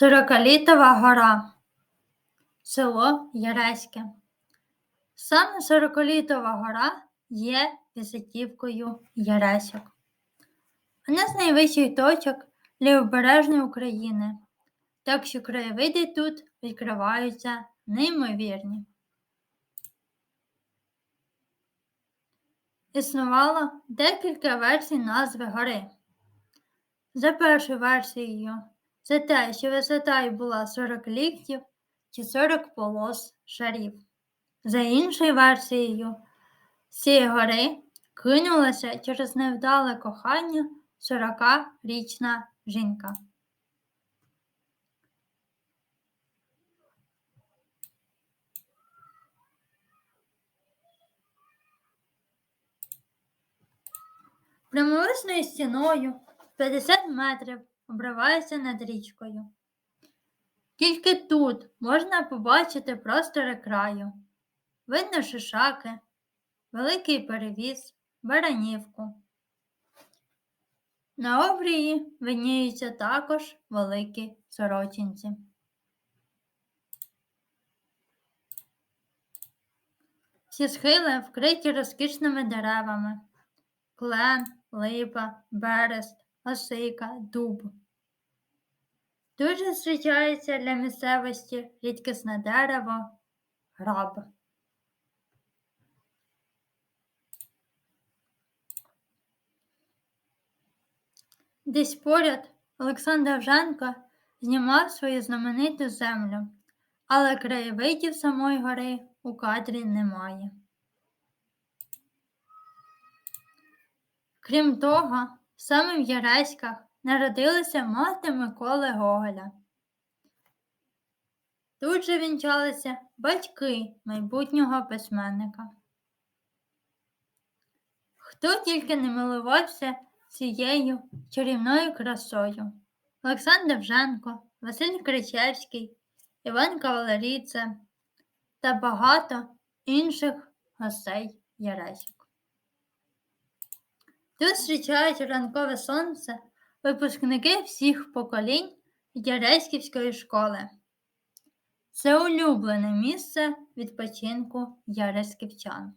Сорокалітова гора, село Яреське. Саме Сорокалітова гора є візитівкою Яреськ. Одна з найвищих точок лівобережної України, так що краєвиди тут відкриваються неймовірні. Існувало декілька версій назви гори. За першою версією, це те, що висота й була 40 ліктів чи 40 полос шарів. За іншою версією, з цієї гори кинулася через невдале кохання 40-річна жінка. Прямовисною стіною 50 метрів обривається над річкою. Тільки тут можна побачити простори краю. Видно шишаки, великий перевіз, баранівку. На обрії видніються також великі сорочинці. Всі схили вкриті розкішними деревами клен, липа, берест, осика, дуб. Тут же зустрічається для місцевості рідкісне дерево, граб. Десь поряд Олександр Довженко знімав свою знамениту землю, але краєвидів самої гори у кадрі немає. Крім того, саме в Яреськах народилася мати Миколи Гоголя. Тут же вінчалися батьки майбутнього письменника. Хто тільки не милувався цією чарівною красою Олександр Довженко, Василь Кричевський, Іван Кавалеріце та багато інших гостей Яреськ. Тут зустрічають ранкове сонце випускники всіх поколінь Яреськівської школи. Це улюблене місце відпочинку яреськівчан.